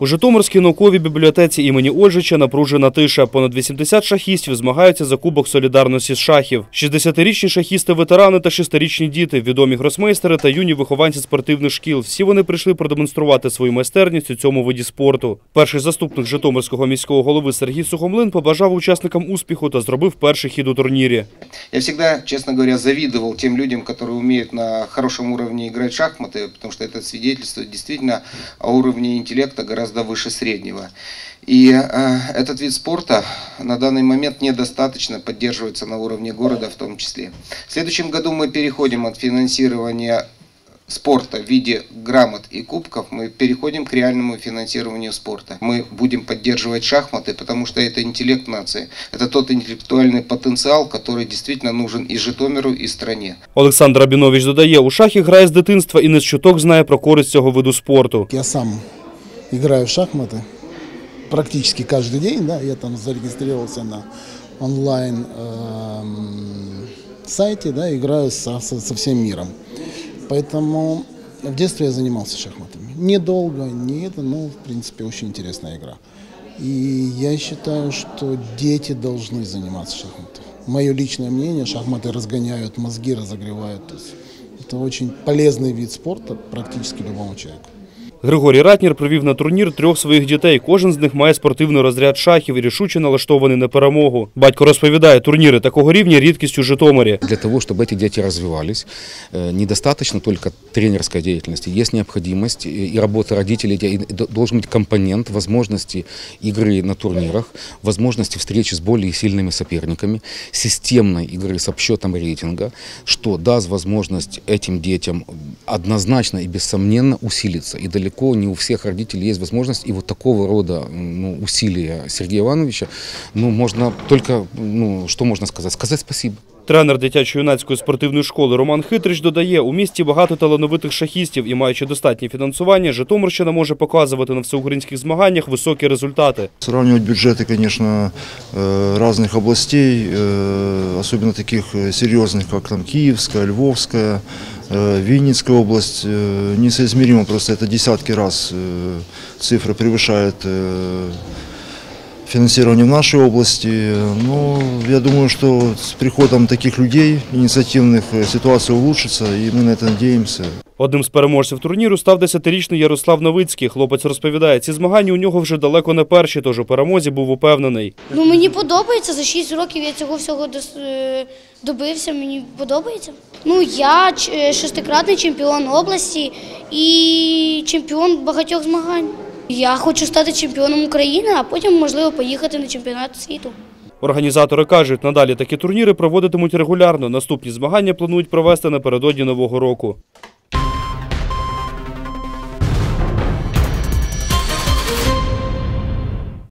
У Житомирській науковій бібліотеці імені Ольжича напружена тиша. Понад 80 шахістів змагаються за Кубок солідарності з шахів. 60-річні шахісти-ветерани та 6-річні діти, відомі гросмейстери та юні вихованці спортивних шкіл. Всі вони прийшли продемонструвати свою майстерність у цьому виді спорту. Перший заступник Житомирського міського голови Сергій Сухомлин побажав учасникам успіху та зробив перший хід у турнірі. Я всегда, честно говоря, завидовал тем людям, которые умеют на хорошем уровне играть в шахматы, потому что это свидетельствует действительно о уровне интеллекта гораздо выше среднего. И э, этот вид спорта на данный момент недостаточно поддерживается на уровне города в том числе. В следующем году мы переходим от финансирования спорта в виде грамот и кубков, мы переходим к реальному финансированию спорта. Мы будем поддерживать шахматы, потому что это интеллект нации. Это тот интеллектуальный потенциал, который действительно нужен и Житомиру, и стране. Олександр Абінович додає, у шахи грає з дитинства і не з чуток знає про користь цього виду спорту. Я сам играю в шахматы практически каждый день, да, я там зарегистрировался на онлайн эм, сайте, да, играю со, со- со всем миром. Поэтому в детстве я занимался шахматами. Недолго, не это, но в принципе очень интересная игра. И я считаю, что дети должны заниматься шахматами. Мое личное мнение, шахматы разгоняют мозги, разогревают. То есть это очень полезный вид спорта практически любому человеку. Григорій Ратнір привів на турнір трьох своїх дітей. Кожен з них має спортивний розряд шахів і рішуче налаштований на перемогу. Батько розповідає, турніри такого рівня рідкість у Житомирі. Для того, чтобы эти дети развивались, э, недостаточно только тренерской деятельности. Есть необходимость и и работа родителей, и д- должен быть компонент возможности игры на турнирах, возможности встречи с более сильными соперниками, системной игры с обсчетом рейтинга, что даст возможность этим детям однозначно и бессомненно усилиться. И далеко не у всех родителей есть возможность. И вот такого рода ну, усилия Сергея Ивановича, ну, можно только, ну, что можно сказать? Сказать спасибо. Тренер дитячо-юнацької спортивної школи Роман Хитрич додає, у місті багато талановитих шахістів і маючи достатнє фінансування, Житомирщина може показувати на всеукраїнських змаганнях високі результати. Сравнивать бюджеты, конечно, э, разных областей, э, особенно таких э, серьезных, как там Киевская, Львовская, э, Винницкая область, э, несоизмеримо просто это десятки раз э, цифры превышает э, финансирование в нашей области. Но я думаю, что с приходом таких людей инициативных э, ситуация улучшится, и мы на это надеемся. Одним з переможців турніру став 10-річний Ярослав Новицький. Хлопець розповідає, ці змагання у нього вже далеко не перші, тож у перемозі був упевнений. Ну мені подобається. За 6 років я цього всього дос- е, добився. Мені подобається. Ну я ч- е, шестикратний чемпіон області і чемпіон багатьох змагань. Я хочу стати чемпіоном України, а потім можливо поїхати на чемпіонат світу. Організатори кажуть, надалі такі турніри проводитимуть регулярно. Наступні змагання планують провести напередодні нового року.